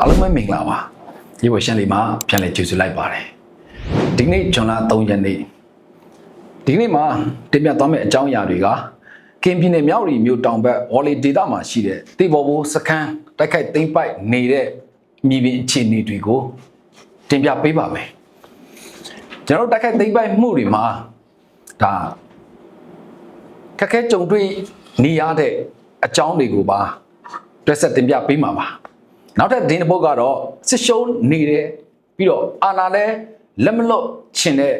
အားလုံးပဲမင်္ဂလာပါဒီဝရှန်လေးမှာပြန်လည်ကြိုဆိုလိုက်ပါတယ်ဒီနေ့ဇွန်လ3ရက်နေ့ဒီနေ့မှာတင်ပြသွားမယ့်အကြောင်းအရာတွေကကင်ပြည်နယ်မြောက်ရီမြို့တောင်ဘက်ဝေါ်လီဒေတာမှာရှိတဲ့တေဘော်ဘိုးစခန်းတိုက်ခိုက်သိမ်းပိုက်နေတဲ့မြေပြင်အခြေအနေတွေကိုတင်ပြပေးပါမယ်ကျွန်တော်တို့တိုက်ခိုက်သိမ်းပိုက်မှုတွေမှာဒါခက်ခဲကြုံတွေ့နေရတဲ့အကြောင်းတွေကိုပါတွက်ဆက်တင်ပြပေးမှာပါ နောက်ထပ်ဒီတစ်ပုတ်ကတော့စစ်ရှုံးနေတယ်ပြီးတော့အာနာလဲလက်မလွတ်ချင်တဲ့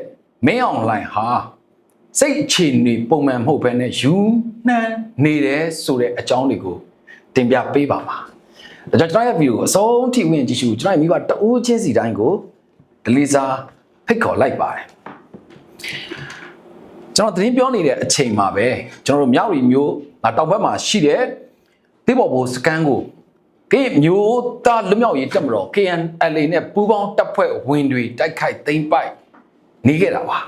မင်းအောင်လှိုင်ဟာစိတ်အခြေအနေပုံမှန်မဟုတ်ဘဲနဲ့ယူနှမ်းနေတယ်ဆိုတဲ့အကြောင်းတွေကိုတင်ပြပေးပါမှာဒါကြောင့်ကျွန်တော်ရဲ့ဗီဒီယိုကိုအဆုံးထိဝင်ကြည့်ရှုကျွန်တော်ရဲ့မိဘတအိုးချင်းစီတိုင်းကိုဒလီစာဖိတ်ခေါ်လိုက်ပါတယ်ကျွန်တော်သတင်းပြောနေတဲ့အချိန်မှာပဲကျွန်တော်တို့မြောက်ရီမျိုးငါတောင်ဘက်မှာရှိတဲ့တိဘော်ဘိုစကန်ကို ကေမျိုးသားလွတ်မြောက်ရေးတက်မတော် KNLA နဲ့ပူးပေါင်းတပ်ဖွဲ့ဝင်တွေတိုက်ခိုက်သိမ်းပိုက်နေခဲ့တာပါ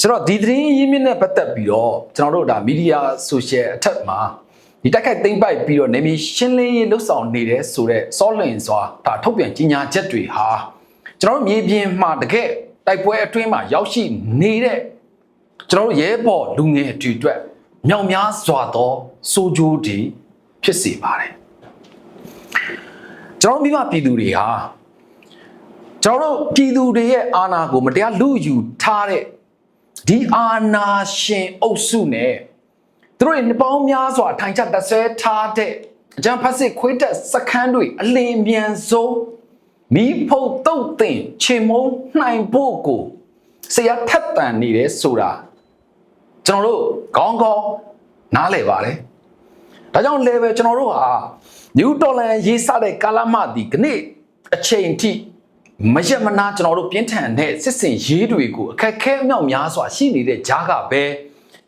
ဆိုတော့ဒီသတင်းရင်းမြစ်နဲ့ပတ်သက်ပြီးတော့ကျွန်တော်တို့ဒါမီဒီယာဆိုရှယ်အထက်မှာဒီတိုက်ခိုက်သိမ်းပိုက်ပြီးတော့နေမီရှင်းလင်းရေးလှုပ်ဆောင်နေတဲ့ဆိုတော့စောလင်စွာဒါထုတ်ပြန်ကြီးညာချက်တွေဟာကျွန်တော်တို့မြေပြင်မှာတကယ်တိုက်ပွဲအတွင်းမှာရောက်ရှိနေတဲ့ကျွန်တော်တို့ရဲဘော်လူငယ်တွေအတွက်မြောက်များစွာသောစိုးကျိုးတွေဖြစ်စေပါတယ် ကျွန်တော်တို့မိဘပြည်သူတွေဟာကျွန်တော်တို့ပြည်သူတွေရဲ့အာဏာကိုမတရားလူယူထားတဲ့ဒီအာဏာရှင်အုပ်စုနဲ့သူတို့ရဲ့နှစ်ပေါင်းများစွာထိုင်ချတဆဲထားတဲ့အကြံဖတ်စစ်ခွေးတက်စခန်းတွေအလင်းမြန်ဆုံးမီးဖုတ်တုတ်တင်ချေမုံနှိုင်ဖို့ကိုဆရာထက်တန်နေတယ်ဆိုတာကျွန်တော်တို့ခေါင်းခေါင်းနားလည်ပါတယ်။ဒါကြောင့် level ကျွန်တော်တို့ဟာ new dollar ရေးစတဲ့ကာလမှဒီကနေ့အချိန်ထိမရက်မနာကျွန်တော်တို့ပြင်းထန်တဲ့စစ်စင်ရေးတွေကိုအခက်ခဲအမြောက်များစွာရှိနေတဲ့ကြားကပဲ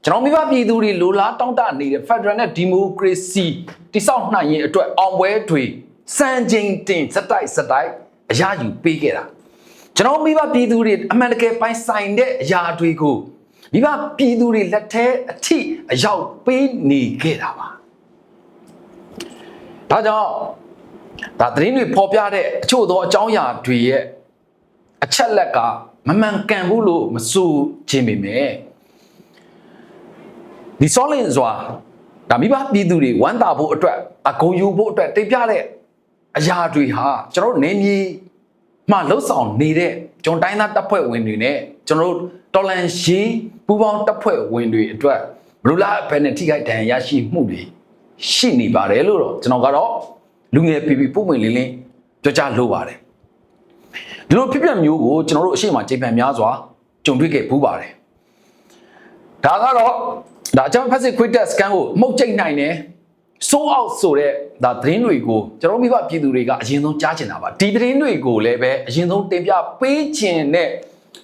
ကျွန်တော်မိဘပြည်သူတွေလိုလားတောင်းတနေတဲ့ Federal နဲ့ Democracy တိစောက်နိုင်ရင်အတွက်အောင်ပွဲတွေစံချိန်တင်စတိုက်စတိုက်အရယူပေးခဲ့တာကျွန်တော်မိဘပြည်သူတွေအမှန်တကယ်ပိုင်ဆိုင်တဲ့အရာတွေကိုမိဘပြည်သူတွေလက်ထဲအထိအရောက်ပေးနေခဲ့တာပါ ဒါကြောင့်ဒါသတင်းတွေဖော်ပြတဲ့အချို့သောအကြောင်းအရာတွေရဲ့အချက်လက်ကမမှန်ကန်ဘူးလို့မဆိုခြင်းပေမဲ့ဒီ solid စွာဒါမိဘပြည်သူတွေဝမ်းသာဖို့အတွက်အကုန်ယူဖို့အတွက်တင်ပြတဲ့အရာတွေဟာကျွန်တော်တို့နေမြေမှလှုပ်ဆောင်နေတဲ့ကျွန်တော်တိုင်းသားတပ်ဖွဲ့ဝင်တွေနဲ့ကျွန်တော်တို့တော်လန်ရှိပူးပေါင်းတပ်ဖွဲ့ဝင်တွေအတွက်ဘလူလာဘယ်နဲ့ထိခိုက်ဒဏ်ရာရရှိမှုတွေ ရှိနေပါတယ်လို့တော့ကျွန်တော်ကတော့လူငယ်ပီပီပုံမှန်လင်းလင်းပြောကြားလိုပါတယ်ဒီလိုဖြစ်ပြန်မျိုးကိုကျွန်တော်တို့အရှိမချိန်ပြန်များစွာကြုံတွေ့ခဲ့ပူးပါတယ်ဒါကတော့ဒါအကြောင်းဖက်စစ်ခွစ်တက်စကန်ကိုမှုတ်ကျိတ်နိုင်တယ်စိုးအောက်ဆိုတဲ့ဒါသတင်းတွေကိုကျွန်တော်မိဘပြည်သူတွေကအရင်ဆုံးကြားချင်တာပါဒီသတင်းတွေကိုလည်းပဲအရင်ဆုံးတင်ပြပေးခြင်းနဲ့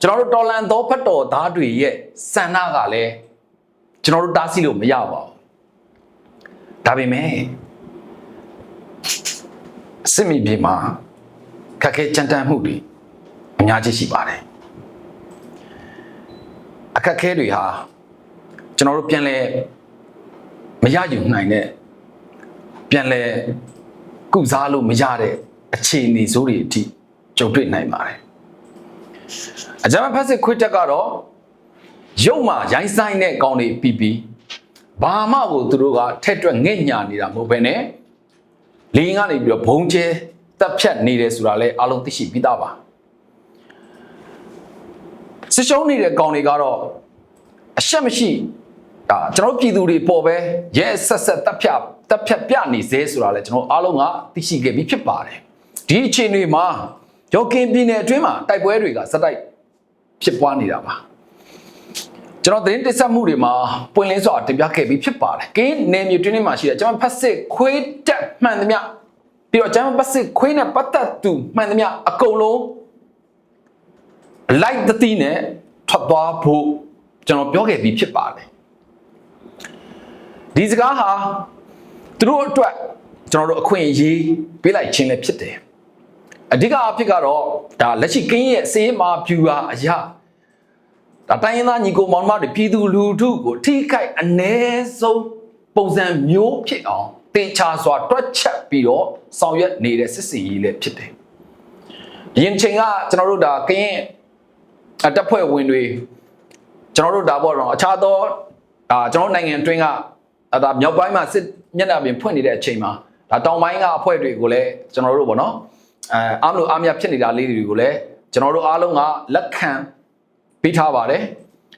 ကျွန်တော်တို့တော်လန်သောဖတ်တော်သားတွေရဲ့စန္ဒကလည်းကျွန်တော်တို့တားဆီးလို့မရပါဘူး ဒါပေမဲ့စစ်မြေပြင်မှာခက်ခဲကြမ်းတမ်းမှုတွေအများကြီးရှိပါတယ်အခက်အခဲတွေဟာကျွန်တော်တို့ပြန်လဲမရယူနိုင်တဲ့ပြန်လဲကုစားလို့မရတဲ့အခြေအနေစိုးတွေအထိကြုံတွေ့နိုင်ပါတယ်အကြမ်းဖက်စစ်ခွစ်တက်ကတော့ရုပ်မှာရိုင်းဆိုင်တဲ့ကောင်းတွေပြီးပြီး ဘာမှကိုသူတို့ကထက်တွက်ငဲ့ညာနေတာမဟုတ်ဘဲနဲ့လင်းကနေပြီးတော့ဘုံကျဲတက်ဖြတ်နေတယ်ဆိုတာလဲအားလုံးသိရှိပြီးသားပါစစ်ရှုံးနေတဲ့ကောင်းတွေကတော့အရှက်မရှိဒါကျွန်တော်တို့ပြည်သူတွေပေါ်ပဲရဲဆက်ဆက်တက်ဖြတ်တက်ဖြတ်ပြနေသေးဆိုတာလဲကျွန်တော်အားလုံးကသိရှိခဲ့ပြီးဖြစ်ပါတယ်ဒီအခြေအနေမှာရောကင်ပြည်နယ်အတွင်းမှာတိုက်ပွဲတွေကစတိုက်ဖြစ်ပွားနေတာပါ ကျွန်တော်သတင်းတက်ဆက်မှုတွေမှာပွင့်လင်းစွာတင်ပြခဲ့ပြီးဖြစ်ပါတယ်ကင်းနယ်မြေတွင်းထဲမှာရှိတဲ့ကျွန်တော်ဖက်စစ်ခွေးတက်မှန်သမျှပြီးတော့ကျွန်တော်ဖက်စစ်ခွေးနဲ့ပတ်သက်သူမှန်သမျှအကုန်လုံးလိုက်တတိနဲ့ထွက်သွားဖို့ကျွန်တော်ပြောခဲ့ပြီးဖြစ်ပါတယ်ဒီစကားဟာသူတို့အတွက်ကျွန်တော်တို့အခွင့်အရေးပေးလိုက်ခြင်းလည်းဖြစ်တယ်အဓိကအဖြစ်ကတော့ဒါလက်ရှိကင်းရဲ့စေးမာဖြူဟာအရာ ဒါတိုင်းရင်းသားညီကိုမောင်နှမတွေပြည်သူလူထုကိုထိခိုက်အ ਨੇ ဆုံးပုံစံမျိုးဖြစ်အောင်တေချာစွာတွက်ချက်ပြီးတော့ဆောင်ရွက်နေတဲ့စစ်စင်ရေးလည်းဖြစ်တယ်။ရင်ချိန်ကကျွန်တော်တို့ဒါကရင်အတပ်ဖွဲ့ဝင်တွေကျွန်တော်တို့ဒါပေါ့တော့အခြားသောဒါကျွန်တော်တို့နိုင်ငံတွင်းကဒါမြောက်ပိုင်းမှာစစ်မျက်နှာပြင်ဖွင့်နေတဲ့အချိန်မှာဒါတောင်ပိုင်းကအဖွဲ့တွေကိုလည်းကျွန်တော်တို့ပေါ့နော်အဲအားမလို့အားမရဖြစ်နေတာလေးတွေကိုလည်းကျွန်တော်တို့အားလုံးကလက်ခံ ပေးထားပါတယ်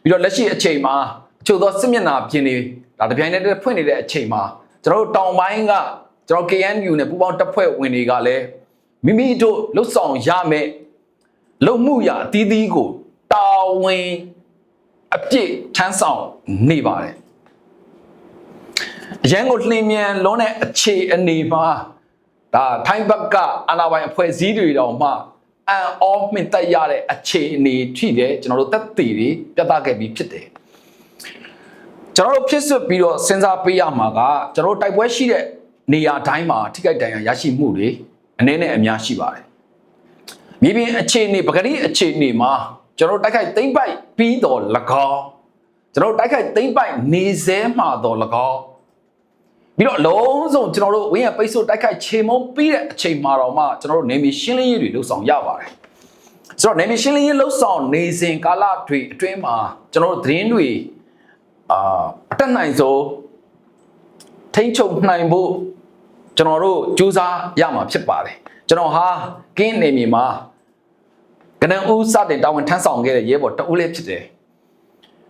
ပြီးတော့လက်ရှိအချိန်မှာအချို့သောစစ်မျက်နှာပြင်တွေဒါတပြိုင်တည်းဖွင့်နေတဲ့အချိန်မှာကျွန်တော်တို့တောင်ပိုင်းကကျွန်တော် KNU နဲ့ပူးပေါင်းတပ်ဖွဲ့ဝင်တွေကလည်းမိမိတို့လှုပ်ဆောင်ရမယ်လုံမှုရအသီးသီးကိုတာဝန်အပြည့်ထမ်းဆောင်နေပါတယ်အရန်ကိုလှင်မြန်လုံးတဲ့အခြေအနေမှာဒါထိုင်းဘက်ကအာဏာပိုင်အဖွဲ့အစည်းတွေတောင်မှ အန်အောမှင်တက်ရတဲ့အခြေအနေထိတယ်ကျွန်တော်တို့သက်သေတွေပြသခဲ့ပြီးဖြစ်တယ်ကျွန်တော်တို့ဖြစ်စွပြီးတော့စဉ်းစားပေးရမှာကကျွန်တော်တို့တိုက်ပွဲရှိတဲ့နေရာတိုင်းမှာထိခိုက်ဒဏ်ရာရရှိမှုတွေအနည်းနဲ့အများရှိပါတယ်မြေပြင်အခြေအနေပကတိအခြေအနေမှာကျွန်တော်တို့တိုက်ခိုက်သိမ့်ပိုက်ပြီးတော့၎င်းကျွန်တော်တို့တိုက်ခိုက်သိမ့်ပိုက်နေစဲမှာတော့၎င်း ပြီးတော့အလုံးစုံကျွန်တော်တို့ဝင်းရပိတ်ဆို့တိုက်ခိုက်ခြေမုံပြီးတဲ့အချိန်မှာတော့မှကျွန်တော်တို့နေမီရှင်းလင်းရေးတွေလှုပ်ဆောင်ရပါတယ်ဆိုတော့နေမီရှင်းလင်းရေးလှုပ်ဆောင်နေစဉ်ကာလတွေအတွင်းမှာကျွန်တော်တို့သတင်းတွေအာအတက်နိုင်ဆုံးထိမ့်ချုပ်နိုင်ဖို့ကျွန်တော်တို့ကြိုးစားရမှာဖြစ်ပါတယ်ကျွန်တော်ဟာကင်းနေမီမှာကနန်ဦးစတင်တာဝန်ထမ်းဆောင်ခဲ့တဲ့ရဲဘော်တအူးလေးဖြစ်တယ်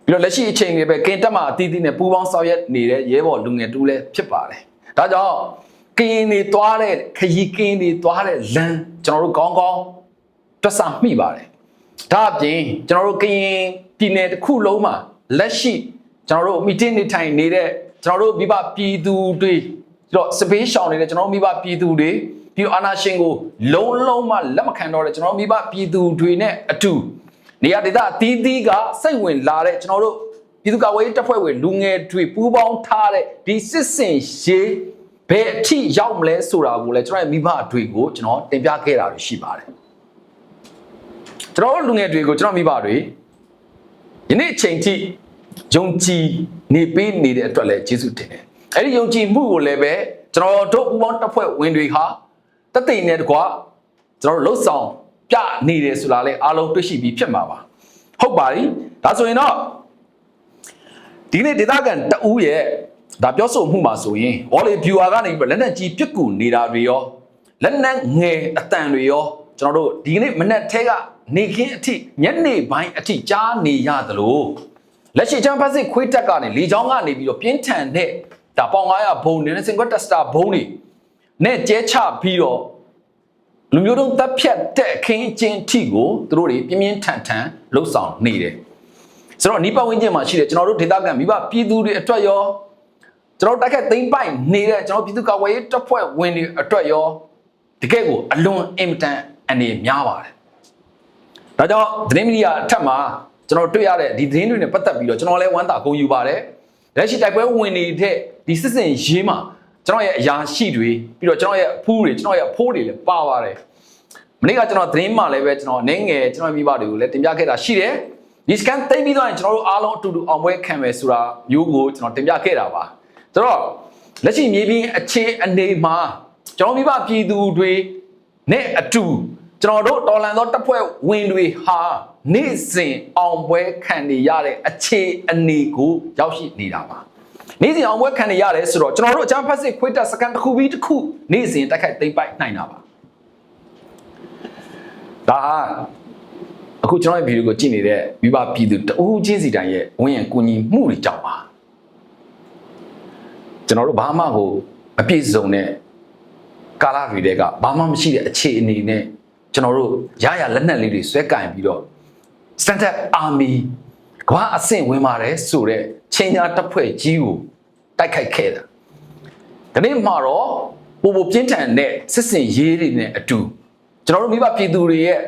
ပြီးတော့လက်ရှိအချိန်တွေပဲကင်းတက်မှာအတီးတီးနဲ့ပူးပေါင်းဆောင်ရွက်နေတဲ့ရဲဘော်လူငယ်တူလည်းဖြစ်ပါတယ်ဒါကြောင့်ကင်းနေသွားတဲ့ခရီးကင်းနေသွားတဲ့လမ်းကျွန်တော်တို့ကောင်းကောင်းတွက်ဆမိပါတယ်ဒါအပြင်ကျွန်တော်တို့ကရင်ပြည်နယ်တစ်ခုလုံးမှာလက်ရှိကျွန်တော်တို့မီတင်းနေထိုင်နေတဲ့ကျွန်တော်တို့မိဘပြည်သူတွေပြီးတော့စပေးရှောင်နေတဲ့ကျွန်တော်တို့မိဘပြည်သူတွေပြီးတော့အာနာရှင်ကိုလုံးလုံးမလက်မခံတော့တဲ့ကျွန်တော်တို့မိဘပြည်သူတွေနဲ့အတူ နေရာဒေသအသီးသီးကစိတ်ဝင်လာတဲ့ကျွန်တော်တို့ပြည်သူ့ကာကွယ်ရေးတပ်ဖွဲ့ဝင်လူငယ်တွေပူးပေါင်းထားတဲ့ဒီစစ်စင်ရေးဘယ်အထိရောက်မလဲဆိုတာကိုလည်းကျွန်တော်ရဲ့မိဘတွေကိုကျွန်တော်တင်ပြခဲ့တာတွေရှိပါတယ်ကျွန်တော်တို့လူငယ်တွေကိုကျွန်တော်မိဘတွေယနေ့အချိန်ထိယုံကြည်နေပေးနေတဲ့အတွက်လည်းကျေးဇူးတင်တယ်အဲ့ဒီယုံကြည်မှုကိုလည်းပဲကျွန်တော်တို့ပူးပေါင်းတပ်ဖွဲ့ဝင်တွေဟာတသိနဲ့တကွာကျွန်တော်တို့လှုပ်ဆောင် ပြနေတယ်ဆိုတာလည်းအားလုံးတွေ့ရှိပြီးဖြစ်မှာပါဟုတ်ပါပြီဒါဆိုရင်တော့ဒီနေ့ဒေသခံတအူးရဲ့ဒါပြောဆိုမှုမှာဆိုရင် Wally Viewer ကနေပြီးလက်နက်ကြီးပြစ်ကူနေတာတွေရောလက်နက်ငယ်အတန်တွေရောကျွန်တော်တို့ဒီနေ့မနက်ထဲကနေခင်းအထိညနေပိုင်းအထိကြားနေရသလိုလက်ရှိချမ်းဖတ်စစ်ခွေးတက်ကနေလေချောင်းကနေပြီးတော့ပြင်းထန်တဲ့ဒါပေါင်900ဘုံတွေနဲ့စင်ကွက်တက်စတာဘုံတွေနဲ့ကျဲချပြီးတော့ လူမျိုးတုံးတပ်ဖြတ်တဲ့အခင်းအကျင်းထိကိုသူတို့တွေပြင်းပြင်းထန်ထန်လှုပ်ဆောင်နေတယ်ဆိုတော့နီးပတ်ဝန်းကျင်မှာရှိတဲ့ကျွန်တော်တို့ဒေသခံမိဘပြည်သူတွေအတွက်ရောကျွန်တော်တိုက်ခတ်သိမ့်ပိုက်နေတဲ့ကျွန်တော်ပြည်သူ့ကာကွယ်ရေးတပ်ဖွဲ့ဝင်တွေအတွက်ရောတကယ့်ကိုအလွန်အင်မတန်အနေများပါတယ်ဒါကြောင့်သတင်းမီဒီယာအထက်မှာကျွန်တော်တွေ့ရတဲ့ဒီသတင်းတွေနဲ့ပတ်သက်ပြီးတော့ကျွန်တော်လည်းဝမ်းသာဂုဏ်ယူပါတယ်လက်ရှိတိုက်ပွဲဝင်နေတဲ့ဒီစစ်စင်ရေးမှာ ကျွန်တော်ရဲ့အရာရှိတွေပြီးတော့ကျွန်တော်ရဲ့အဖူးတွေကျွန်တော်ရဲ့အဖိုးတွေလည်းပါပါတယ်မနေ့ကကျွန်တော်သတင်းမှလည်းပဲကျွန်တော်နင်းငယ်ကျွန်တော်မိဘတွေကိုလည်းတင်ပြခဲ့တာရှိတယ်ဒီ scan သိပြီးတော့ကျွန်တော်တို့အားလုံးအတူတူအောင်ပွဲခံမယ်ဆိုတာမျိုးကိုကျွန်တော်တင်ပြခဲ့တာပါဆိုတော့လက်ရှိမြေပြင်အခြေအနေမှာကျွန်တော်မိဘပြည်သူတွေနဲ့အတူကျွန်တော်တို့တော်လန်သောတပ်ဖွဲ့ဝင်တွေဟာနေ့စဉ်အောင်ပွဲခံနေရတဲ့အခြေအနေကိုရောက်ရှိနေတာပါ နေ့စဉ်အောင်ပွဲခံနေရတယ်ဆိုတော့ကျွန်တော်တို့အချမ်းဖက်စစ်ခွေးတက်စကန်တစ်ခုပြီးတစ်ခုနေ့စဉ်တိုက်ခိုက်သိမ့်ပိုက်နိုင်တာပါဒါဟာအခုကျွန်တော်ရဲ့ဗီဒီယိုကိုကြည့်နေတဲ့မိဘပြည်သူတဦးချင်းစီတိုင်းရဲ့ဝန်ရံကူညီမှုတွေကြောင့်ပါကျွန်တော်တို့ဘာမှကိုအပြည့်စုံတဲ့ကာလတွေတဲကဘာမှမရှိတဲ့အခြေအနေနဲ့ကျွန်တော်တို့ရရလက်နက်လေးတွေဆွဲကင်ပြီးတော့ standard army ကဘာအဆင့်ဝင်ပါတယ်ဆိုတော့ချင်းညာတပ်ဖွဲ့ကြီးကိုတိုက်ခိုက်ခဲ့တာဒီနေ့မှာတော့ပိုပိုပြင်းထန်တဲ့စစ်စင်ရေးတွေနဲ့အတူကျွန်တော်တို့မိဘပြည်သူတွေရဲ့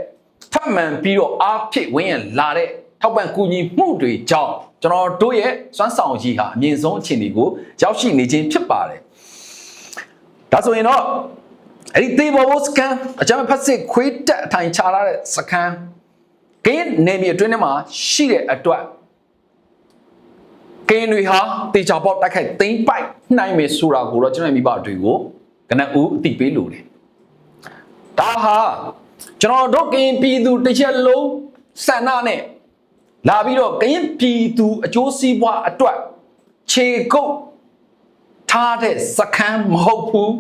ထပ်မံပြီးတော့အားဖြစ်ဝင်းရလာတဲ့ထောက်ပံ့ကူညီမှုတွေကြောင့်ကျွန်တော်တို့ရဲ့စွမ်းဆောင်ရည်ဟာအမြင့်ဆုံးအခြေအနေကိုရောက်ရှိနေခြင်းဖြစ်ပါတယ်ဒါဆိုရင်တော့အဲ့ဒီသေဘောဘစကန်အကြမ်းဖက်စစ်ခွေးတက်အထိုင်ချလာတဲ့စကန် ကင်းနေမြေအတွင်းထဲမှာရှိတဲ့အတွက်ကင်းတွေဟာတေချာပေါက်တိုက်ခိုက်သိမ့်ပိုက်နိုင်မယ်ဆိုတာကိုတော့ကျွန်တော်မိဘတွေကိုကနဦးအတိပေးလို့တယ်ဒါဟာကျွန်တော်တို့ကရင်ပြည်သူတစ်ချက်လုံးစန္ဒနဲ့လာပြီးတော့ကရင်ပြည်သူအကျိုးစီးပွားအတွက်ခြေကုပ်ထားတဲ့စခန်းမဟုတ်ဘူး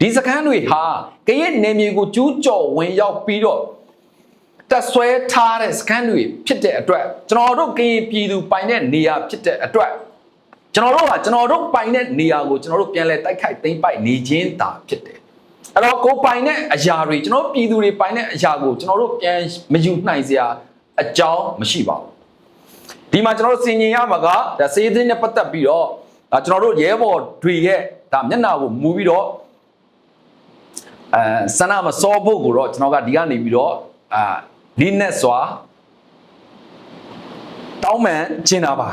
ဒီစခန်းတွေဟာကရင်နေမြေကိုကျူးကျော်ဝင်ရောက်ပြီးတော့ တက်ဆွဲထားတဲ့စခန်းတွေဖြစ်တဲ့အတွက်ကျွန်တော်တို့ကရင်ပြည်သူပိုင်တဲ့နေရာဖြစ်တဲ့အတွက်ကျွန်တော်တို့ဟာကျွန်တော်တို့ပိုင်တဲ့နေရာကိုကျွန်တော်တို့ပြန်လဲတိုက်ခိုက်သိမ်းပိုက်နေခြင်းသာဖြစ်တယ်အဲ့တော့ကိုပိုင်တဲ့အရာတွေကျွန်တော်ပြည်သူတွေပိုင်တဲ့အရာကိုကျွန်တော်တို့ပြန်မယူနိုင်စရာအကြောင်းမရှိပါဘူးဒီမှာကျွန်တော်တို့စင်ញင်ရမှာကဒါစေးသိန်းနဲ့ပတ်သက်ပြီးတော့ဒါကျွန်တော်တို့ရဲဘော်တွေရဲ့ဒါမျက်နှာကိုမူပြီးတော့အဲဆန္ဒမစောဖို့ကိုတော့ကျွန်တော်ကဒီကနေပြီးတော့အာ လင်းနဲ့စွာတောင်းမှန်ကျင်တာပါ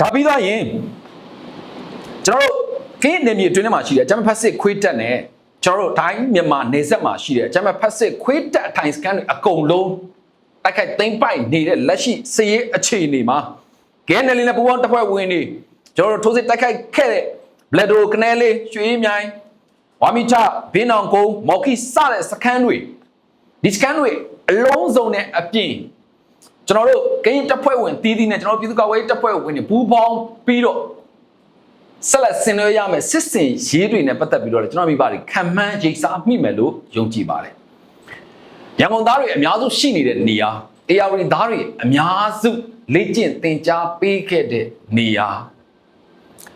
ဒါပြီးသားရင်ကျွန်တော်တို့ကင်းနေမြေအတွင်းထဲမှာရှိတယ်ဂျမဖက်စစ်ခွေးတက်နဲ့ကျွန်တော်တို့ဒိုင်းမြန်မာနေဆက်မှာရှိတယ်ဂျမဖက်စစ်ခွေးတက်အထိုင်စကန်တွေအကုန်လုံးတိုက်ခိုက်သိမ့်ပိုက်နေတဲ့လက်ရှိစည်ရေးအခြေအနေမှာကဲနယ်လီနဲ့ပူပေါင်းတပ်ဖွဲ့ဝင်တွေကျွန်တော်တို့ထိုးစစ်တိုက်ခိုက်ခဲ့တဲ့ဘလက်ဒိုကနေလေးရွှေမြိုင်ဝါမီချဘင်းအောင်ကုန်းမော်ကီစတဲ့စခန်းတွေ ဒီစကန်တွေအလုံးစုံနဲ့အပြင်ကျွန်တော်တို့ဂိမ်းတပ်ဖွဲ့ဝင်တီးတီးနဲ့ကျွန်တော်တို့ပြည်သူ့ကာကွယ်ရေးတပ်ဖွဲ့ဝင်တွေဘူးပေါင်းပြီးတော့ဆက်လက်ဆင်နွှဲရမယ်စစ်စင်ရေးတွေနဲ့ပတ်သက်ပြီးတော့လည်းကျွန်တော်မိဘတွေခံမှန်းရိပ်စားမိမယ်လို့ယုံကြည်ပါတယ်ရန်ကုန်သားတွေအများစုရှိနေတဲ့နေရာအေယာဝတီသားတွေအများစုလေ့ကျင့်သင်ကြားပေးခဲ့တဲ့နေရာ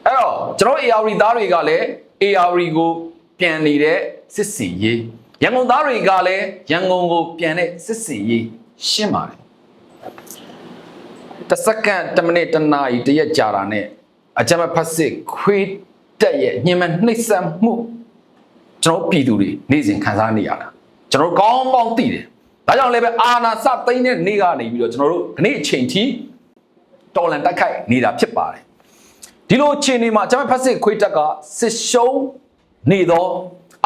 အဲ့တော့ကျွန်တော်အေယာဝတီသားတွေကလည်းအေယာဝတီကိုပြန်နေတဲ့စစ်စင်ရေး ရန်ကုန်သားတွေကလည်းရန်ကုန်ကိုပြန်တဲ့စစ်စင်ရေးရှင်းပါတယ်တစ်စက္ကန့်တစ်မိနစ်တစ်နာရီတစ်ရက်ကြာတာနဲ့အကြမ်းဖက်စစ်ခွေးတက်ရဲ့ညင်မနှိမ့်ဆက်မှုကျွန်တော်ပြည်သူတွေနေ့စဉ်ခံစားနေရတာကျွန်တော်ကောင်းကောင်းသိတယ်ဒါကြောင့်လည်းပဲအာနာစသိမ့်တဲ့နေ့ကနေပြီးတော့ကျွန်တော်တို့ဒီနေ့အချိန်ထိတော်လန်တက်ခိုက်နေတာဖြစ်ပါတယ်ဒီလိုအခြေအနေမှာအကြမ်းဖက်စစ်ခွေးတက်ကစစ်ရှုံးနေသော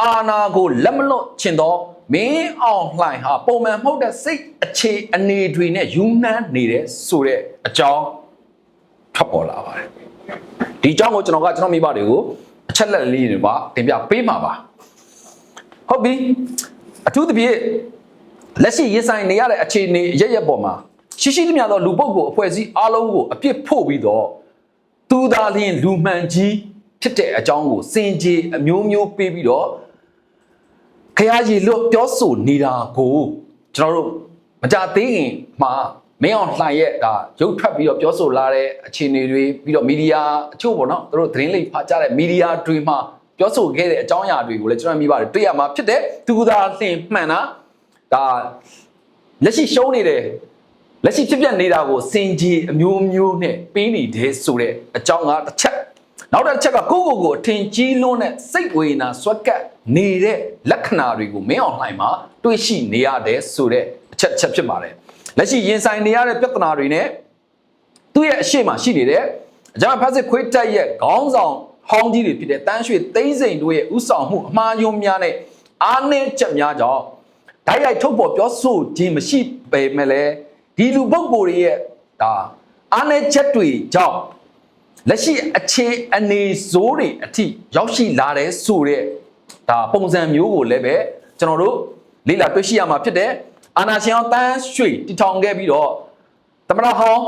အာနာကိုလက်မလွတ်ချင်သောမင်းအောင်လှိုင်ဟာပုံမှန်မဟုတ်တဲ့စိတ်အခြေအနေတွေနဲ့ယူနှမ်းနေတဲ့ဆိုတဲ့အကြောင်းထွက်ပေါ်လာပါတယ်ဒီအကြောင်းကိုကျွန်တော်ကကျွန်တော်မိဘတွေကိုအချက်လက်လေးတွေပါတင်ပြပေးမှာပါဟုတ်ပြီအထူးသဖြင့်လက်ရှိရင်ဆိုင်နေရတဲ့အခြေအနေရရက်ပေါ်မှာရှိရှိသမျှသောလူပုဂ္ဂိုလ်အဖွဲ့အစည်းအားလုံးကိုအပြစ်ဖို့ပြီးတော့သူသာလျှင်လူမှန်ကြီးဖြစ်တဲ့အကြောင်းကိုစင်ကြေအမျိုးမျိုးပေးပြီးတော့ ခရကြီးလွတ်ပြောဆိုနေတာကိုကျွန်တော်တို့မကြသေးခင်မှာမင်းအောင်လှိုင်ရဲ့ဒါရုပ်ထွက်ပြီးတော့ပြောဆိုလာတဲ့အခြေအနေတွေပြီးတော့မီဒီယာအချို့ပေါ့နော်သူတို့သတင်းလေးဖတ်ကြတဲ့မီဒီယာတွေမှာပြောဆိုခဲ့တဲ့အကြောင်းအရာတွေကိုလည်းကျွန်တော်မိပါတယ်တွေ့ရမှာဖြစ်တဲ့သူသာလင်မှန်တာဒါလက်ရှိရှုံးနေတယ်လက်ရှိဖြစ်ပျက်နေတာကိုစင်ကြီးအမျိုးမျိုးနဲ့ပေးနေတယ်ဆိုတဲ့အကြောင်းကတစ်ချက် နောက်တစ်ချက်ကကိုယ့်ကိုယ်ကိုအထင်ကြီးလွန်းတဲ့စိတ်ဝေဒနာဆွဲကပ်နေတဲ့လက္ခဏာတွေကိုမင်းအောင်လှိုင်မှာတွေ့ရှိနေရတယ်ဆိုတဲ့အချက်ချက်ဖြစ်ပါတယ်လက်ရှိရင်ဆိုင်နေရတဲ့ပြဿနာတွေနဲ့သူ့ရဲ့အရှိမရှိနေတဲ့အကြမ်းဖက်စစ်ခွေးတက်ရဲ့ခေါင်းဆောင်ဟောင်းကြီးတွေဖြစ်တဲ့တန်းရွှေသိန်းစိန်တို့ရဲ့ဥဆောင်မှုအမှားယွင်းများနဲ့အားနည်းချက်များကြောင့်ဓာတ်ရိုက်ထုတ်ပေါ်ပြောဆိုခြင်းမရှိပေမဲ့လည်းဒီလူပုဂ္ဂိုလ်တွေရဲ့ဒါအားနည်းချက်တွေကြောင့် လက်ရှိအခြေအနေဇိုးတွေအထိရောက်ရှိလာတဲ့ဆိုတဲ့ဒါပုံစံမျိုးကိုလည်းပဲကျွန်တော်တို့လေ့လာတွေ့ရှိရမှာဖြစ်တဲ့အာနာရှင်အောင်တန်းရွှေတည်ထောင်ခဲ့ပြီးတော့သမရဟောင်း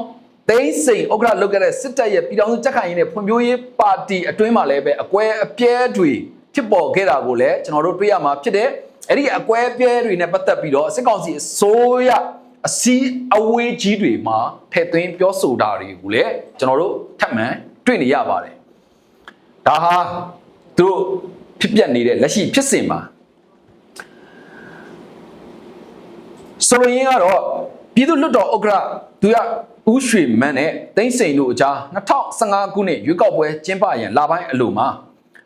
သိန်းစိန်ဥက္ကဋ္ဌလုပ်ခဲ့တဲ့စစ်တပ်ရဲ့ပြည်ထောင်စုကြက်ခိုင်ရေးနဲ့ဖွံ့ဖြိုးရေးပါတီအတွင်းမှာလည်းပဲအကွဲအပြဲတွေဖြစ်ပေါ်ခဲ့တာကိုလည်းကျွန်တော်တို့တွေ့ရမှာဖြစ်တဲ့အဲ့ဒီအကွဲအပြဲတွေနဲ့ပတ်သက်ပြီးတော့စစ်ကောင်စီအစိုးရအစည်းအဝေးကြီးတွေမှာထည့်သွင်းပြောဆိုတာတွေကိုလည်းကျွန်တော်တို့ထပ်မံ တွေ့နေရပါတယ်ဒါဟာသူတို့ဖြစ်ပျက်နေတဲ့လက်ရှိဖြစ်စဉ်မှာဆိုရင်ကတော့ပြည်သူ့လွတ်တော်ဥက္ကဋ္ဌသူရဦးရွှေမန်းနဲ့တိမ့်စိန်တို့အကြား2015ခုနှစ်ရွေးကောက်ပွဲကျင်းပရန်လပိုင်းအလိုမှာ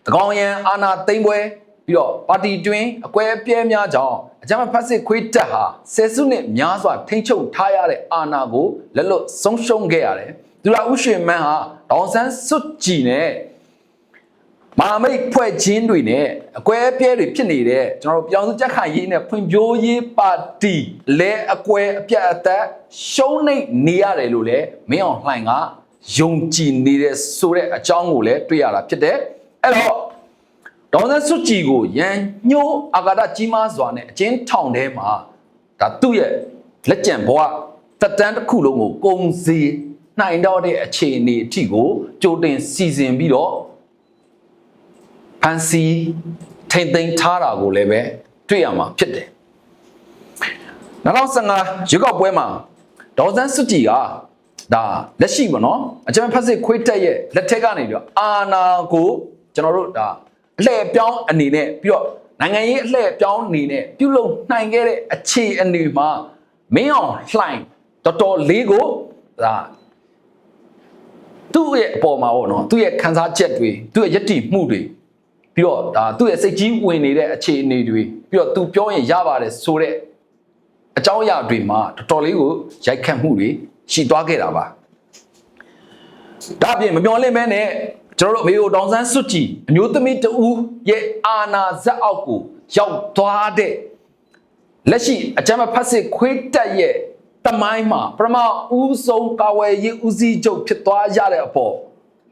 တကောင်ရန်အာနာသိမ့်ပွဲပြီးတော့ပါတီတွင်အကွဲအပြဲများကြောင့်အကြမ်းဖက်စစ်ခွေးတက်ဟာဆယ်စုနှစ်များစွာထိမ့်ချုပ်ထားရတဲ့အာဏာကိုလက်လွတ်ဆုံးရှုံးခဲ့ရတယ်။ သူရဦးရွှေမန်းဟာဒေါန်ဆန်းစွတ်ကြည်နဲ့မာမိတ်ဖွဲ့ချင်းတွေနဲ့အကွဲအပြဲတွေဖြစ်နေတဲ့ကျွန်တော်တို့ပြောင်းစုကြက်ခိုင်ရေးနဲ့ဖွံ့ဖြိုးရေးပါတီလဲအကွဲအပြတ်အသက်ရှုံးနေနေရတယ်လို့လည်းမင်းအောင်လှိုင်ကယုံကြည်နေတဲ့ဆိုတဲ့အကြောင်းကိုလည်းတွေ့ရတာဖြစ်တယ်အဲ့တော့ဒေါ်စန်းစွတ်ကြည်ကိုရန်ညှိုးအာကာဒကြီးမားစွာနဲ့အချင်းထောင်ထဲမှာဒါသူ့ရဲ့လက်ကျန်ဘဝတက်တန်းတစ်ခုလုံးကိုကုံစီ နိုင်တော့တဲ့အခြေအနေအထိကိုကြိုတင်စီစဉ်ပြီးတော့ဖန်စီထိမ့်သိမ်းထားတာကိုလည်းပဲတွေ့ရမှာဖြစ်တယ်2015ရွေးကောက်ပွဲမှာဒေါ်စန်းစွတ်ကြည်ကဒါလက်ရှိပေါ့နော်အကြမ်းဖက်စစ်ခွေးတက်ရဲ့လက်ထက်ကနေပြီးတော့အာနာကိုကျွန်တော်တို့ဒါအလှည့်ပြောင်းအနေနဲ့ပြီးတော့နိုင်ငံရေးအလှည့်ပြောင်းအနေနဲ့ပြုလုပ်နိုင်ခဲ့တဲ့အခြေအနေမှာမင်းအောင်လှိုင်တော်တော်လေးကိုဒါ သူ့ရဲ့အပေါ်မှာပေါ့နော်သူ့ရဲ့ခံစားချက်တွေသူ့ရဲ့ယက်တီမှုတွေပြီးတော့ဒါသူ့ရဲ့စိတ်ကြီးဝင်နေတဲ့အခြေအနေတွေပြီးတော့သူပြောရင်ရပါတယ်ဆိုတဲ့အကြောင်းအရာတွေမှာတော်တော်လေးကိုရိုက်ခတ်မှုတွေရှိသွားခဲ့တာပါဒါအပြင်မပြောလင့်မဲနဲ့ကျွန်တော်တို့အမေတို့တောင်ဆန်းစွတ်ကြည်အမျိုးသမီးတဦးရဲ့အာနာဇက်အောက်ကိုရောက်သွားတဲ့လက်ရှိအကြမ်းဖက်စစ်ခွေးတက်ရဲ့ တမိုင်းမှာပထမဦးဆုံးကာဝယ်ရေးဦးစီးချုပ်ဖြစ်သွားရတဲ့အပေါ်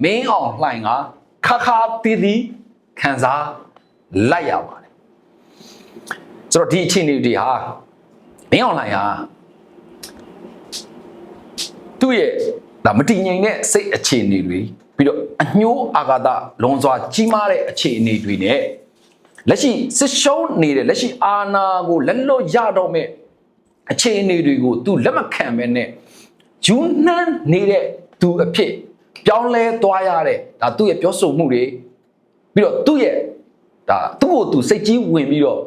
မင်းအောင်လှိုင်ကခါခါတီးတီးခံစားလိုက်ရပါတယ်ဆိုတော့ဒီအခြေအနေတွေဟာမင်းအောင်လှိုင်ဟာသူ့ရဲ့ဒါမတည်ငြိမ်တဲ့စိတ်အခြေအနေတွေပြီးတော့အညှိုးအာဃာတလွန်စွာကြီးမားတဲ့အခြေအနေတွေနဲ့လက်ရှိစစ်ရှုံးနေတဲ့လက်ရှိအာဏာကိုလက်လွတ်ရတော့မဲ့ အခြေအနေတွေကိုသူလက်မခံပဲနဲ့ဂျူးနှမ်းနေတဲ့သူအဖြစ်ပြောင်းလဲသွားရတဲ့ဒါသူ့ရဲ့ပြောဆိုမှုတွေပြီးတော့သူ့ရဲ့ဒါသူ့ကိုသူစိတ်ကြီးဝင်ပြီးတော့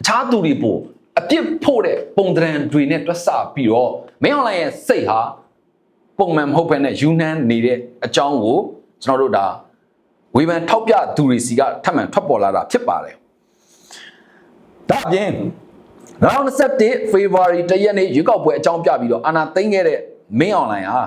အခြားသူတွေပို့အပြစ်ဖို့တဲ့ပုံသဏ္ဍာန်တွေနဲ့တွက်ဆပြီးတော့မင်းအွန်လိုင်းရဲ့စိတ်ဟာပုံမှန်မဟုတ်ဘဲနဲ့ယူနှမ်းနေတဲ့အကြောင်းကိုကျွန်တော်တို့ဒါဝေဖန်ထောက်ပြသူတွေစီကထပ်မံထွက်ပေါ်လာတာဖြစ်ပါတယ်။ဒါအပြင် 2021 February တရက်နေ့ရွေးကောက်ပွဲအကြောင်းပြပြီးတော့အာဏာသိမ်းခဲ့တဲ့မင်းအွန်လိုင်းဟာ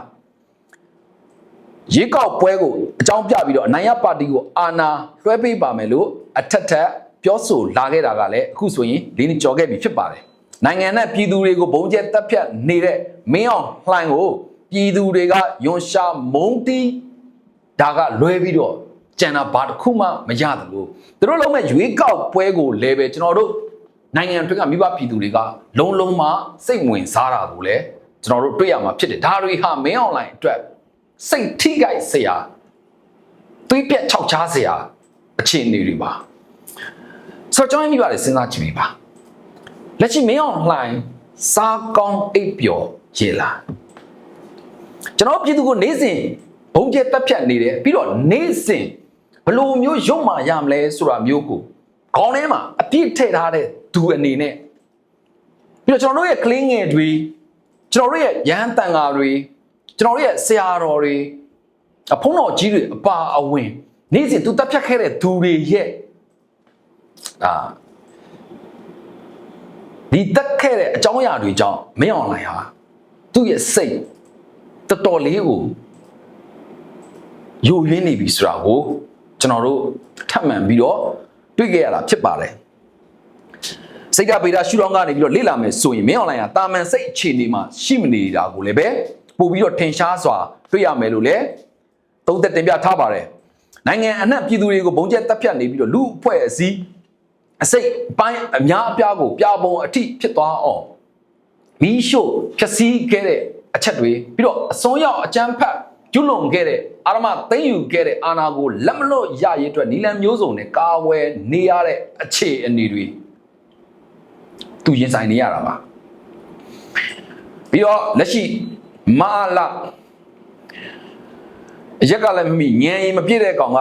ရွေးကောက်ပွဲကိုအကြောင်းပြပြီးတော့အနိုင်ရပါတီကိုအာဏာလွှဲပေးပါမယ်လို့အထက်ထက်ပြောဆိုလာခဲ့တာကလည်းအခုဆိုရင်လေးနှစ်ကျော်ခဲ့ပြီဖြစ်ပါတယ်။နိုင်ငံနဲ့ပြည်သူတွေကိုဘုံကျဲတက်ဖြတ်နေတဲ့မင်းအောင်လှိုင်ကိုပြည်သူတွေကယွန်ရှာမုံတီးဒါကလွဲပြီးတော့ကြံတာဘာတစ်ခုမှမရတယ်လို့သူတို့လုံးမဲ့ရွေးကောက်ပွဲကိုလည်းပဲကျွန်တော်တို့ နိုင်ငံအတွင်းကမိဘပြည်သူတွေကလုံးလုံးမစိတ်ဝင်စားတာကိုလည်းကျွန်တော်တို့တွေ့ရမှာဖြစ်တယ်ဒါတွေဟာမင်းအွန်လိုင်းအတွက်စိတ်ထိခိုက်စရာသွေးပြက်ခြောက်ချားစရာအခြေအနေတွေပါဆိုတော့ကျွန်တော်မိပါတယ်စဉ်းစားကြည့်ပြီးပါလက်ရှိမင်းအွန်လိုင်းစားကောင်းအိပ်ပျော်ရေလာကျွန်တော်ပြည်သူကိုနေ့စဉ်ဘုံကျက်တက်ဖြတ်နေတယ်ပြီးတော့နေ့စဉ်ဘယ်လိုမျိုးရုပ်မာရမလဲဆိုတာမျိုးကိုခေါင်းထဲမှာအပြည့်ထည့်ထားတဲ့ သူအနေနဲ့ပြီးတော့ကျွန်တော်တို့ရဲ့ကလင်းငယ်တွေကျွန်တော်တို့ရဲ့ရဟန်းတန်ဃာတွေကျွန်တော်တို့ရဲ့ဆရာတော်တွေအဖုံးတော်ကြီးတွေအပါအဝင်နေ့စဉ်သူတက်ဖြတ်ခဲ့တဲ့သူတွေရဲ့အာဒီတက်ခဲ့တဲ့အကြောင်းအရာတွေကြောင့်မင်းအောင်လိုက်ဟာသူ့ရဲ့စိတ်တော်တော်လေးကိုယိုယွင်းနေပြီဆိုတာကိုကျွန်တော်တို့ထပ်မံပြီးတော့တွေ့ကြရတာဖြစ်ပါတယ် စိတ်ဓာတ်ဗေဒရှုထောင့်ကနေပြီးတော့လေ့လာမယ်ဆိုရင်မင်းအွန်လိုင်းကတာမန်စိတ်အခြေအနေမှာရှိမနေတာကိုလည်းပဲပို့ပြီးတော့ထင်ရှားစွာတွေ့ရမယ်လို့လည်းသုံးသက်တင်ပြထားပါတယ်နိုင်ငံအနှံ့ပြည်သူတွေကိုဘုံကျက်တပ်ဖြတ်နေပြီးတော့လူအဖွဲ့အစည်းအစိတ်ပိုင်းအများအပြားကိုပြပုံအထိဖြစ်သွားအောင်မီးရှို့ဖြက်စီးခဲ့တဲ့အချက်တွေပြီးတော့အစွန်းရောက်အကြမ်းဖက်ကျွလွန်ခဲ့တဲ့အာရမသိမ့်ယူခဲ့တဲ့အာဏာကိုလက်မလွတ်ရရေးအတွက်နီလန်မျိုးစုံနဲ့ကာဝယ်နေရတဲ့အခြေအနေတွေ သူရင်ဆိုင်နေရတာပါပြီးတော့လက်ရှိမာလာရက်ကလည်းမမိငြင်းရင်မပြည့်တဲ့ကောင်က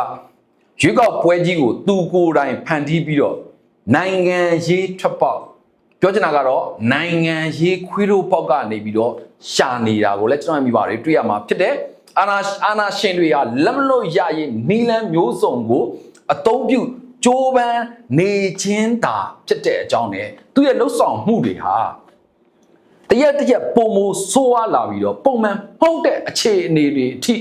ရွေးကောက်ပွဲကြီးကိုသူကိုယ်တိုင်ဖန်တီးပြီးတော့နိုင်ငံရေးထွက်ပေါက်ပြောချင်တာကတော့နိုင်ငံရေးခွေးတို့ပေါက်ကနေပြီးတော့ရှာနေတာကိုလည်းကျွန်တော်မိပါတယ်တွေ့ရမှာဖြစ်တယ်အာနာအာနာရှင်တွေကလက်မလို့ရရင်နီလန်းမျိုးစုံကိုအသုံးပြု ကြိုးပမ်းနေချင်းတာဖြစ်တဲ့အကြောင်းနဲ့သူ့ရဲ့လှုပ်ဆောင်မှုတွေဟာတရက်တရက်ပုံမဆိုးဝါးလာပြီးတော့ပုံမှန်ဟုတ်တဲ့အခြေအနေတွေအထိ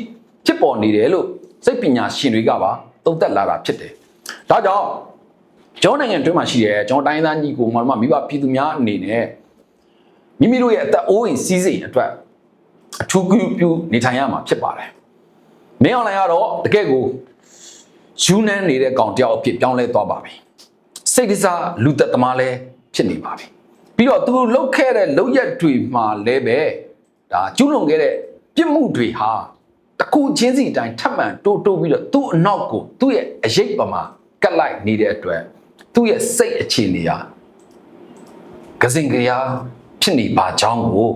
ဖြစ်ပေါ်နေတယ်လို့စိတ်ပညာရှင်တွေကပါသုံးသပ်လာတာဖြစ်တယ်ဒါကြောင့်ကျွန်တော်နိုင်ငံတွင်းမှာရှိတဲ့ကျွန်တော်တိုင်းသားညီကိုမှမိဘပြည်သူများအနေနဲ့မိမိတို့ရဲ့အသက်အိုးအိမ်စီးစိမ်အတွက်အထူးပြုပြုနေထိုင်ရမှာဖြစ်ပါတယ်။မင်းအွန်လိုင်းကတော့တကယ့်ကို ယူနန်းနေတဲ့ကောင်တယောက်အဖြစ်ပြောင်းလဲသွားပါပြီစိတ်ကစားလူသက်သမားလည်းဖြစ်နေပါပြီပြီးတော့သူလှုပ်ခဲ့တဲ့လှုပ်ရက်တွေမှာလည်းပဲဒါကျူးလွန်ခဲ့တဲ့ပြစ်မှုတွေဟာတစ်ခုချင်းစီတိုင်းထပ်မံတိုးတိုးပြီးတော့သူ့အနောက်ကိုသူ့ရဲ့အရေးပမာကတ်လိုက်နေတဲ့အတွက်သူ့ရဲ့စိတ်အခြေအနေဟာကစင်ကရာဖြစ်နေပါကြောင်းကို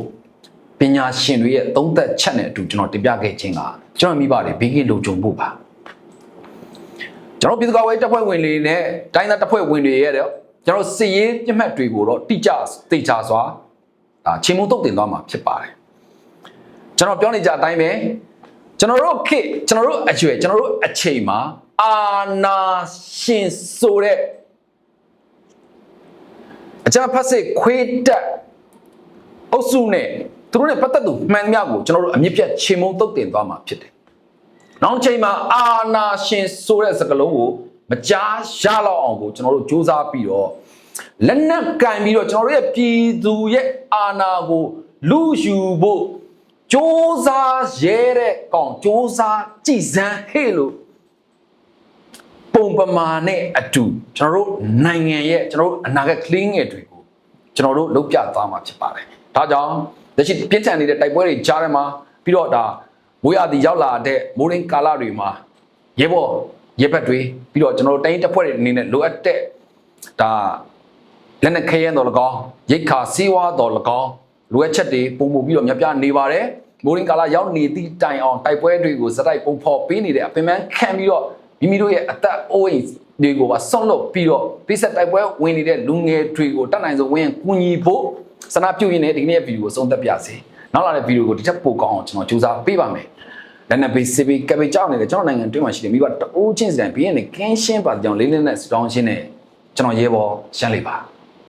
ပညာရှင်တွေရဲ့သုံးသက်ချက်နဲ့အတူကျွန်တော်တင်ပြခဲ့ခြင်းကကျွန်တော်မိဘတွေဘေးကင်းလုံခြုံဖို့ပါ ကျွန်တော်ပြည်သူ့ကာကွယ်ရေးတပ်ဖွဲ့ဝင်တွေနဲ့တိုင်းသားတပ်ဖွဲ့ဝင်တွေရဲ့တော့ကျွန်တော်စစ်ရေးပြစ်မှတ်တွေကိုတော့တိကျသိချစွာဒါချင်းမုံတုတ်တင်သွားမှာဖြစ်ပါတယ်ကျွန်တော်ပြောနေကြအတိုင်းပဲကျွန်တော်တို့ခေတ်ကျွန်တော်တို့အကျွဲကျွန်တော်တို့အချိန်မှာအာနာရှင်ဆိုတဲ့အကြမ်းဖက်စစ်ခွေးတက်အုပ်စုနဲ့သူတို့နဲ့ပတ်သက်သူမှန်သမျှကိုကျွန်တော်တို့အမြင့်ပြတ်ချေမုံတုတ်တင်သွားမှာဖြစ်တယ်။ နောက်တစ်ချိန်မှာအာနာရှင်ဆိုတဲ့စကားလုံးကိုမကြားရလောက်အောင်ကိုကျွန်တော်တို့စူးစမ်းပြီးတော့လက်နက်ကင်ပြီးတော့ကျွန်တော်တို့ရဲ့ပြည်သူရဲ့အာဏာကိုလူယူဖို့စ조사ရဲတဲ့ကောင်စ조사ကြည်စမ်းဟဲ့လို့ပုံပမာနဲ့အတူကျွန်တော်တို့နိုင်ငံရဲ့ကျွန်တော်တို့အနာဂတ်ကလင်းငယ်တွေကိုကျွန်တော်တို့လုပ်ပြသွားမှာဖြစ်ပါတယ်။ဒါကြောင့်လက်ရှိပြင်းထန်နေတဲ့တိုက်ပွဲတွေကြားထဲမှာပြီးတော့ဒါ မိုးရသည်ရောက်လာတဲ့မိုးရင်းကာလတွေမှာရဲဘော်ရဲဘက်တွေပြီးတော့ကျွန်တော်တို့တိုင်းတပ်ဖွဲ့တွေအနေနဲ့လိုအပ်တဲ့ဒါလက်နက်ခဲယမ်းတော်၎င်းရိတ်ခါစီးဝါးတော်၎င်းလိုအပ်ချက်တွေပုံမှုပြီးတော့မြပြနေပါတယ်မိုးရင်းကာလရောက်နေသည့်တိုင်အောင်တိုက်ပွဲတွေကိုစတိုက်ပုံဖော်ပေးနေတဲ့အပင်ပန်းခံပြီးတော့မိမိတို့ရဲ့အသက်အိုးအိမ်တွေကိုပါဆွန့်လွတ်ပြီးတော့ပိဆက်တိုက်ပွဲဝင်နေတဲ့လူငယ်တွေကိုတတ်နိုင်ဆုံးဝင်ကူညီဖို့ဆန္ဒပြုရင်းနဲ့ဒီနေ့ဗီဒီယိုကိုဆုံးသက်ပြစေ နောက်လာတဲ့ဗီဒီယိုကိုဒီချက်ပိုကောင်းအောင်ကျွန်တော်ကြိုးစားပေးပါမယ်လက်နက်ပေးစစ်ပေးကပေးကြောက်နေတဲ့ကျွန်တော်နိုင်ငံတွင်းမှာရှိတဲ့မိဘတအိုးချင်းစံဘေးရင်းနဲ့ကင်းရှင်းပါကြောင်လေးလေးနဲ့စတောင်းရှင်းနဲ့ကျွန်တော်ရဲဘော်ရှမ်းလေးပါ